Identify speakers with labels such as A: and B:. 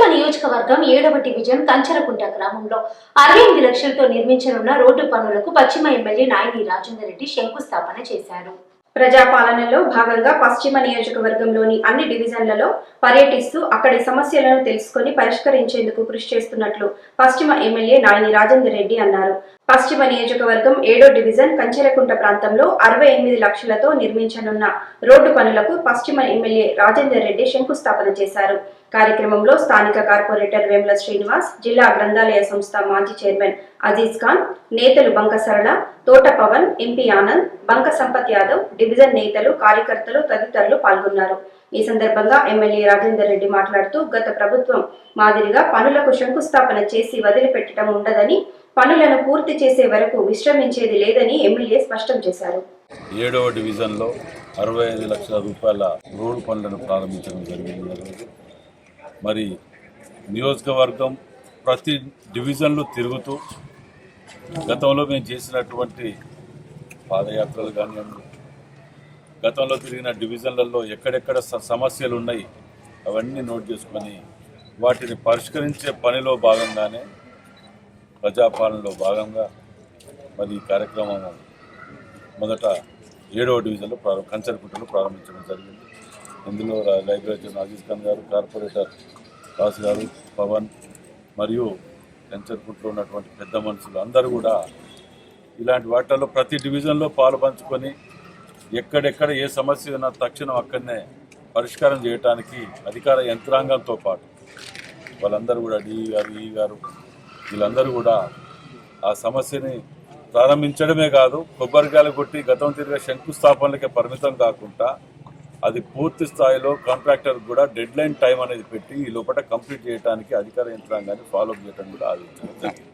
A: పశ్చిమ నియోజకవర్గం ఏడవ డివిజన్ కంచరకుంట గ్రామంలో. అరవై ఎనిమిది లక్షలతో నిర్మించనున్న రోడ్డు పనులకు పశ్చిమ ఎమ్మెల్యే నాయని రాజేందర్ రెడ్డి శంకుస్థాపన చేశారు.
B: ప్రజాపాలనలో భాగంగా పశ్చిమ నియోజకవర్గంలోని అన్ని డివిజన్లలో పర్యటిస్తూ అక్కడి సమస్యలను తెలుసుకొని పరిష్కరించేందుకు కృషి చేస్తున్నట్లు పశ్చిమ ఎమ్మెల్యే నాయని రాజేందర్ రెడ్డి అన్నారు. పశ్చిమ నియోజకవర్గం ఏడో డివిజన్ కంచెరకుంట ప్రాంతంలో అరవై ఎనిమిది లక్షలతో నిర్మించనున్న రోడ్డు పనులకు పశ్చిమ ఎమ్మెల్యే రాజేందర్ రెడ్డి శంకుస్థాపన చేశారు. కార్యక్రమంలో స్థానిక కార్పొరేటర్ వేముల శ్రీనివాస్ జిల్లా గ్రంథాలయ సంస్థ మాజీ చైర్మన్ అజీజ్ ఖాన్ నేతలు బంక సరళ తోట పవన్ ఎంపీ ఆనంద్ బంక సంపత్ యాదవ్ డివిజన్ నేతలు కార్యకర్తలు తదితరులు పాల్గొన్నారు. ఈ సందర్భంగా ఎమ్మెల్యే రాజేందర్ రెడ్డి మాట్లాడుతూ గత ప్రభుత్వం మాదిరిగా పనులకు శంకుస్థాపన చేసి వదిలిపెట్టడం ఉండదని పనులను పూర్తి చేసే వరకు విశ్రమించేది లేదని ఎమ్మెల్యే స్పష్టం చేశారు.
C: ఏడవ డివిజన్లో అరవై ఐదు లక్షల రూపాయల రోడ్డు పనులను ప్రారంభించడం జరిగింది. మరి నియోజకవర్గం ప్రతి డివిజన్లో తిరుగుతూ గతంలో మేము చేసినటువంటి పాదయాత్రలు కానివ్వండి గతంలో తిరిగిన డివిజన్లలో ఎక్కడెక్కడ సమస్యలు ఉన్నాయి అవన్నీ నోట్ చేసుకొని వాటిని పరిష్కరించే పనిలో భాగంగానే ప్రజాపాలనలో భాగంగా మరి ఈ కార్యక్రమం మొదట ఏడవ డివిజన్లో ప్రారంభ కంచరకుంటలో ప్రారంభించడం జరిగింది. ఇందులో రా- లైబ్రరీ అజీజ్ ఖాన్ గారు కార్పొరేటర్ రాసు గారు పవన్ మరియు కంచరకుంటలో ఉన్నటువంటి పెద్ద మనుషులు అందరూ కూడా ఇలాంటి వాటిల్లో ప్రతి డివిజన్లో పాలు పంచుకొని ఎక్కడెక్కడ ఏ సమస్య ఉన్నా తక్షణం అక్కడనే పరిష్కారం చేయడానికి అధికార యంత్రాంగంతో పాటు వాళ్ళందరూ కూడా డి గారు ఈ గారు వీళ్ళందరూ కూడా ఆ సమస్యని ప్రారంభించడమే కాదు కొబ్బరికాయలు కొట్టి గతం తిరిగే శంకుస్థాపనలకే పరిమితం కాకుండా అది పూర్తి స్థాయిలో కాంట్రాక్టర్ కూడా డెడ్ లైన్ టైం అనేది పెట్టి ఈ లోపల కంప్లీట్ చేయడానికి అధికార యంత్రాంగాన్ని ఫాలో చేయడం కూడా ఆలోచించారు